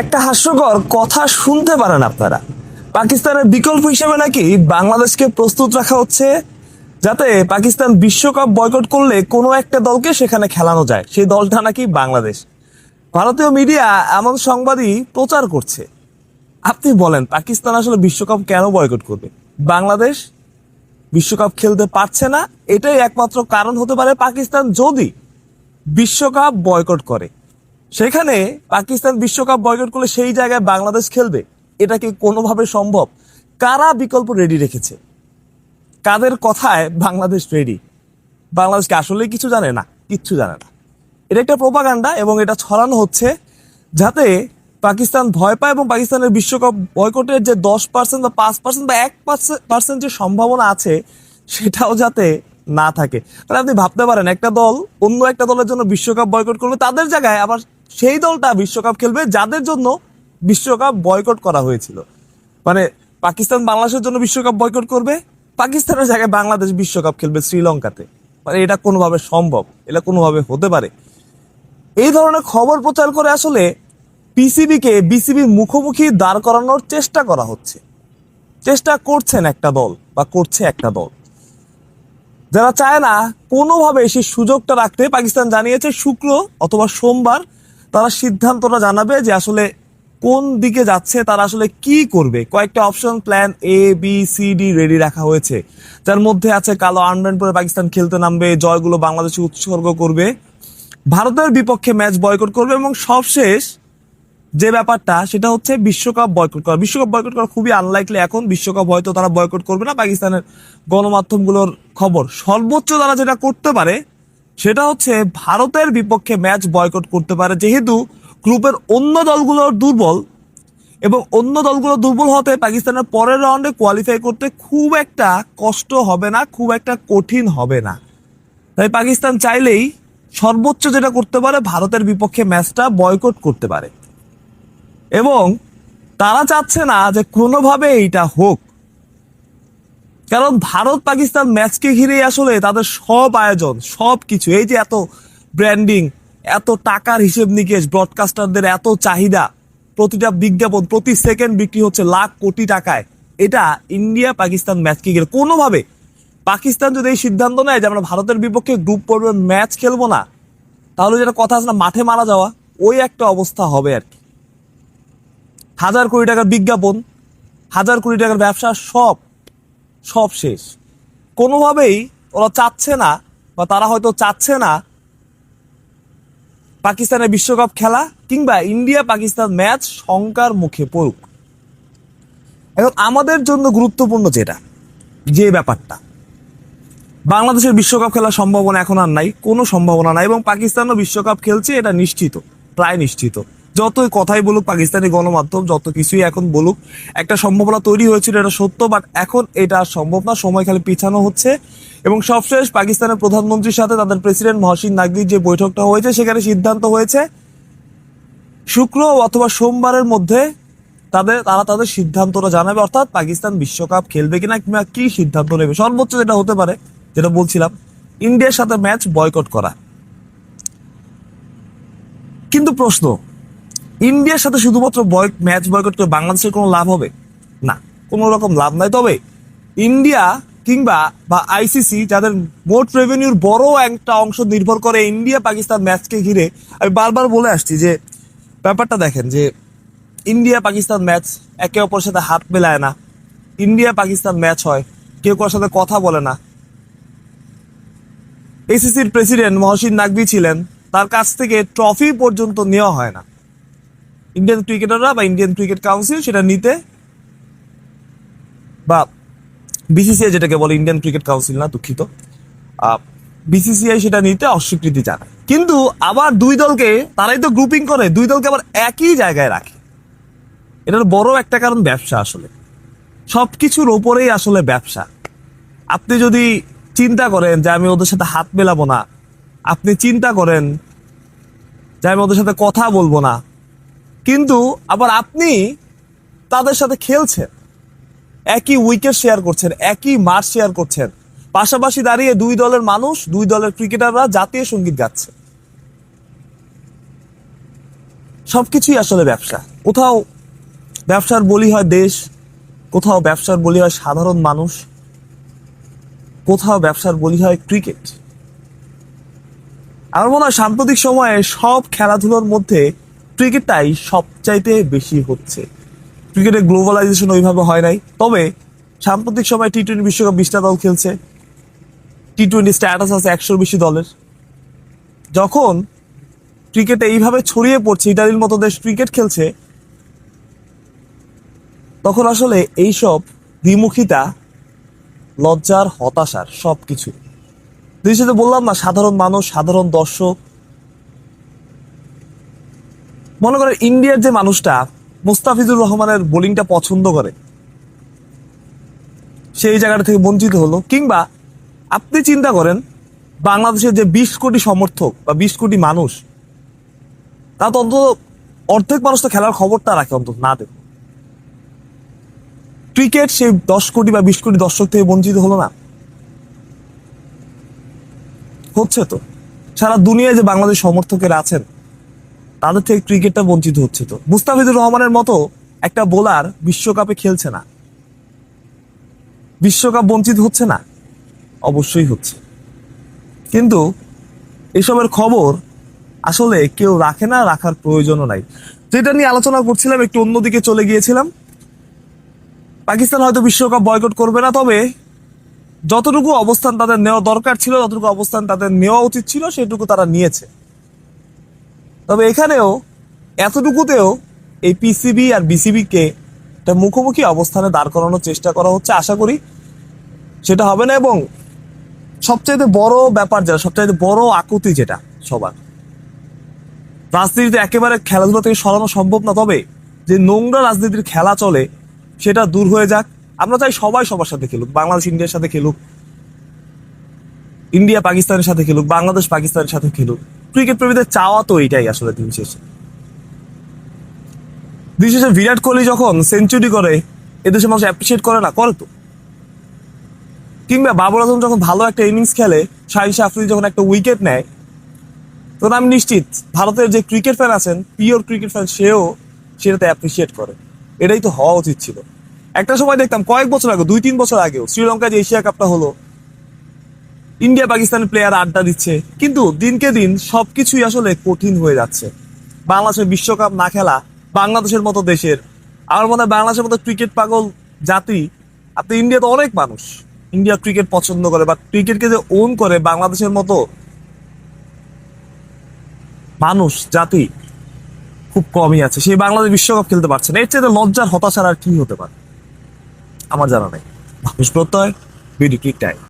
একটা হাস্যকর কথা শুনতে পারেন আপনারা। পাকিস্তানের বিকল্প হিসেবে নাকি বাংলাদেশকে প্রস্তুত রাখা হচ্ছে, যাতে পাকিস্তান বিশ্বকাপ বয়কট করলে কোনো একটা দলকে সেখানে খেলানো যায়। সেই দলটা নাকি বাংলাদেশ। ভারতীয় মিডিয়া এমন সংবাদই প্রচার করছে। আপনি বলেন, পাকিস্তান আসলে বিশ্বকাপ কেন বয়কট করবে? বাংলাদেশ বিশ্বকাপ খেলতে পারছে না, এটাই একমাত্র কারণ হতে পারে পাকিস্তান যদি বিশ্বকাপ বয়কট করে। সেখানে পাকিস্তান বিশ্বকাপ বয়কট করলে সেই জায়গায় বাংলাদেশ খেলবে। এটা কি কোনোভাবে সম্ভব? কারা বিকল্প রেডি রেখেছে? কাদের কথায় বাংলাদেশ রেডি বাংলাদেশকে আসলে কিছু জানে না? কিচ্ছু জানে না। এটা একটা প্রোপাগান্ডা এবং এটা ছড়ানো হচ্ছে যাতে পাকিস্তান ভয় পায় এবং পাকিস্তানের বিশ্বকাপ বয়কটের যে দশ পার্সেন্ট বা পাঁচ পার্সেন্ট বা এক পার্সেন্ট যে সম্ভাবনা আছে, সেটাও যাতে না থাকে। মানে আপনি ভাবতে পারেন, একটা দল অন্য একটা দলের জন্য বিশ্বকাপ বয়কট করবে তাদের জায়গায় আবার সেই দলটা বিশ্বকাপ খেলবে যাদের জন্য বিশ্বকাপ বয়কট করা হয়েছিল। মানে পাকিস্তান বাংলাদেশের জন্য বিশ্বকাপ বয়কট করবে, পাকিস্তানের জায়গায় বাংলাদেশ বিশ্বকাপ খেলবে শ্রীলঙ্কাতে। মানে এটা কোনোভাবে সম্ভব, এটা কোনোভাবে হতে পারে। এই ধরনের খবর প্রচার করে আসলে পিসিবিকে, বিসিবির মুখোমুখি দাঁড় করানোর চেষ্টা করা হচ্ছে। চেষ্টা করছেন একটা দল বা করছে একটা দল। যারা চায় না কোনোভাবে সেই সুযোগটা রাখতে, পাকিস্তান জানিয়েছে শুক্র অথবা সোমবার তারা সিদ্ধান্তটা জানাবে যে আসলে কোন দিকে যাচ্ছে, তারা আসলে কি করবে। কয়েকটা option plan A B C D ready রাখা হয়েছে। যার মধ্যে আছে কালো আর্মব্যান্ড পরে পাকিস্তান খেলতে নামবে, জয়গুলো বাংলাদেশে উৎসর্গ করবে। ভারতের বিপক্ষে ম্যাচ বয়কট করবে এবং সবশেষ যে ব্যাপারটা, সেটা হচ্ছে বিশ্বকাপ বয়কট করা। বিশ্বকাপ বয়কট করা খুবই আনলাইকলি এখন বিশ্বকাপ হয়তো তারা বয়কট করবে না। পাকিস্তানের গণমাধ্যমগুলোর খবর। সর্বোচ্চ তারা যেটা করতে পারে সেটা হচ্ছে ভারতের বিপক্ষে ম্যাচ বয়কট করতে পারে যেহেতু গ্রুপের অন্য দলগুলোর দুর্বল এবং অন্য দলগুলো দুর্বল হতে পাকিস্তানের পরের রাউন্ডে কোয়ালিফাই করতে খুব একটা কষ্ট হবে না, খুব একটা কঠিন হবে না। তাই পাকিস্তান চাইলেই সর্বোচ্চ যেটা করতে পারে ভারতের বিপক্ষে ম্যাচটা বয়কট করতে পারে। এবং তারা চাচ্ছে না যে কোনোভাবে এইটা হোক। কারণ ভারত পাকিস্তান ম্যাচকে ঘিরে আসলে তাদের সব আয়োজন, সব কিছু। এই যে এত ব্র্যান্ডিং এত টাকার হিসেব নিকেশ ব্রডকাস্টারদের এত চাহিদা, প্রতিটা বিজ্ঞাপন প্রতি সেকেন্ড বিক্রি হচ্ছে লাখ কোটি টাকায়। এটা ইন্ডিয়া পাকিস্তান ম্যাচকে ঘিরে। কোনোভাবে পাকিস্তান যদি এই সিদ্ধান্ত নেয় যে আমরা ভারতের বিপক্ষে গ্রুপ পর্বের ম্যাচ খেলব না, তাহলে যেটা কথা আছে না, মাঠে মারা যাওয়া, ওই একটা অবস্থা হবে আর কি। হাজার কোটি টাকার বিজ্ঞাপন, হাজার কোটি টাকার ব্যবসা, সব সব শেষ। কোনোভাবেই ওরা চাচ্ছে না, বা তারা হয়তো চাচ্ছে না পাকিস্তানের বিশ্বকাপ খেলা, কিংবা ইন্ডিয়া পাকিস্তান ম্যাচ শঙ্কার মুখে পড়ুক। এখন আমাদের জন্য গুরুত্বপূর্ণ যেটা, যে ব্যাপারটা, বাংলাদেশের বিশ্বকাপ খেলার সম্ভাবনা এখন আর নাই, কোনো সম্ভাবনা নাই, এবং পাকিস্তানও বিশ্বকাপ খেলছে, এটা নিশ্চিত, প্রায় নিশ্চিত। যতই কথাই বলুক পাকিস্তানি গণমাধ্যম, যত কিছুই এখন বলুক, একটা সম্ভাবনা তৈরি হয়েছিল, এটা সত্য বাট এখন এটা সম্ভব না। সময় খালি পিছানো হচ্ছে। এবং সবশেষ পাকিস্তানের প্রধানমন্ত্রীর সাথে তাদের প্রেসিডেন্ট মহসিন নাকভির যে বৈঠকটা হয়েছে, সেখানে সিদ্ধান্ত হয়েছে, শুক্র অথবা সোমবারের মধ্যে তাদের, তারা তাদের সিদ্ধান্তটা জানাবে, অর্থাৎ পাকিস্তান বিশ্বকাপ খেলবে কিনা কিংবা কি সিদ্ধান্ত নেবে, সর্বোচ্চ যেটা হতে পারে, যেটা বলছিলাম, ইন্ডিয়ার সাথে ম্যাচ বয়কট করা। কিন্তু প্রশ্ন ইন্ডিয়ার সাথে শুধুমাত্র ম্যাচ বয়কট করে বাংলাদেশের কোনো লাভ হবে? না, কোনো রকম লাভ নাই। তবে ইন্ডিয়া কিংবা বা আইসিসি যাদের মোট রেভিনিউর বড় একটা অংশ নির্ভর করে ইন্ডিয়া পাকিস্তান ম্যাচকে ঘিরে, আমি বারবার বলে আসছি যে, ব্যাপারটা দেখেন যে, ইন্ডিয়া পাকিস্তান ম্যাচ একে অপরের সাথে হাত মেলায় না। ইন্ডিয়া পাকিস্তান ম্যাচ হয়, কেউ কারোর সাথে কথা বলে না। এসিসির প্রেসিডেন্ট মহসিন নাকভি ছিলেন, তার কাছ থেকে ট্রফি পর্যন্ত নেওয়া হয় না। ইন্ডিয়ান ক্রিকেটাররা বা ইন্ডিয়ান ক্রিকেট কাউন্সিল সেটা নিতে বা বিসিসিআই যেটাকে বলে ইন্ডিয়ান ক্রিকেট কাউন্সিল না দুঃখিত বিসিসিআই সেটা নিতে অস্বীকৃতি জানায়। কিন্তু আবার দুই দলকে, তারাই তো গ্রুপিং করে, দুই দলকে আবার একই জায়গায় রাখে। এটার বড় একটা কারণ ব্যবসা আসলে। সব কিছুর ওপরেই আসলে ব্যবসা। আপনি যদি চিন্তা করেন যে আমি ওদের সাথে হাত মেলাবো না, আপনি চিন্তা করেন যে আমি ওদের সাথে কথা বলব না কিন্তু আবার আপনি তাদের সাথে খেলছেন। একই উইকেট শেয়ার করছেন, একই মাঠ শেয়ার করছেন। পাশাপাশি দাঁড়িয়ে দুই দলের মানুষ, দুই দলের ক্রিকেটাররা জাতীয় সংগীত গাচ্ছে। সবকিছুই আসলে ব্যবসা। কোথাও ব্যবসার বলি হয় দেশ, কোথাও ব্যবসার বলি হয় সাধারণ মানুষ, কোথাও ব্যবসার বলি হয় ক্রিকেট আমার মনে হয় সাম্প্রতিক সময়ে সব খেলাধুলোর মধ্যে ক্রিকেটটাই সবচাইতে বেশি হচ্ছে। ক্রিকেটের গ্লোবালাইজেশন ওইভাবে হয় নাই। তবে সাম্প্রতিক সময় টি টোয়েন্টি বিশ্বকাপ বিশটা দল খেলছে। টি টোয়েন্টি স্ট্যাটাস আছে একশোর বেশি দলের। যখন ক্রিকেটে এইভাবে ছড়িয়ে পড়ছে ইটালির মতো দেশ ক্রিকেট খেলছে, তখন আসলে এইসব দ্বিমুখিতা, লজ্জার হতাশার সব কিছু বললাম না, সাধারণ মানুষ, সাধারণ দর্শক মনে করেন ইন্ডিয়ার যে মানুষটা মুস্তাফিজুর রহমানের বোলিংটা পছন্দ করে, সেই জায়গাটা থেকে বঞ্চিত হলো। কিংবা আপনি চিন্তা করেন, বাংলাদেশের যে বিশ কোটি সমর্থক বা বিশ কোটি মানুষ, তা তো অন্তত অর্ধেক মানুষ তো খেলার খবরটা রাখে, অন্তত না দেখো ক্রিকেট সেই দশ কোটি বা বিশ কোটি দর্শক থেকে বঞ্চিত হলো না। হচ্ছে তো। সারা দুনিয়ায় যে বাংলাদেশ সমর্থকেরা আছেন তাদের থেকে ক্রিকেটটা বঞ্চিত হচ্ছে তো। মুস্তাফিজুর রহমানের মতো একটা বোলার বিশ্বকাপে খেলছে না। বিশ্বকাপ বঞ্চিত হচ্ছে না? অবশ্যই হচ্ছে। কিন্তু এসবের খবর আসলে কেউ রাখে না, রাখার প্রয়োজনও নাই। যেটা নিয়ে আলোচনা করছিলাম, একটু অন্যদিকে চলে গিয়েছিলাম। পাকিস্তান হয়তো বিশ্বকাপ বয়কট করবে না, তবে যতটুকু অবস্থান তাদের নেওয়া দরকার ছিল, যতটুকু অবস্থান তাদের নেওয়া উচিত ছিল, সেটুকু তারা নিয়েছে। তবে এখানেও, এতটুকুতেও এই পিসিবি আর বিসিবি কে একটা মুখোমুখি অবস্থানে দাঁড় করানোর চেষ্টা করা হচ্ছে, আশা করি সেটা হবে না এবং সবচাইতে বড় ব্যাপার যেটা, সবচাইতে বড় আকুতি যেটা সবার। রাজনীতিতে একেবারে খেলাধুলা থেকে সরানো সম্ভব না, তবে যে নোংরা রাজনীতির খেলা চলে সেটা দূর হয়ে যাক। আমরা চাই সবাই সবার সাথে খেলুক, বাংলাদেশ, ইন্ডিয়ার সাথে খেলুক, ইন্ডিয়া, পাকিস্তানের সাথে খেলুক, বাংলাদেশ, পাকিস্তানের সাথে খেলুক। ক্রিকেট প্রেমীদের চাওয়া তো এটাই আসলে দিন শেষে। দিন শেষে বিরাট কোহলি যখন সেঞ্চুরি করে, এদেশের মানুষ অ্যাপ্রিসিয়েট করে না, করে তো। কিংবা বাবর আজম যখন ভালো একটা ইনিংস খেলে, শাহিন আফ্রিদি যখন একটা উইকেট নেয়, তখন আমি নিশ্চিত ভারতের যে ক্রিকেট ফ্যান আছেন পিওর ক্রিকেট ফ্যান সেও সেটাতে অ্যাপ্রিসিয়েট করে। এটাই তো হওয়া উচিত ছিল। একটা সময় দেখতাম কয়েক বছর আগে দুই তিন বছর আগেও শ্রীলঙ্কায় যে এশিয়া কাপটা হলো ইন্ডিয়া পাকিস্তান প্লেয়ার আড্ডা দিচ্ছে। কিন্তু দিনকে দিন সবকিছুই আসলে কঠিন হয়ে যাচ্ছে। বাংলাদেশের বিশ্বকাপ না খেলা বাংলাদেশের মতো দেশের। আমার মনে হয় বাংলাদেশের মতো ক্রিকেট পাগল জাতি, আপনি ইন্ডিয়াতে অনেক মানুষ। ইন্ডিয়া ক্রিকেট পছন্দ করে বা ক্রিকেটকে যে ওন করে বাংলাদেশের মতো মানুষ, জাতি খুব কমই আছে। সেই বাংলাদেশ বিশ্বকাপ খেলতে পারছে না। এর চেয়ে লজ্জার হতাশার আর কি হতে পারে? আমার জানা নেই। মানুষ প্রত্যয় বিডি টাইম।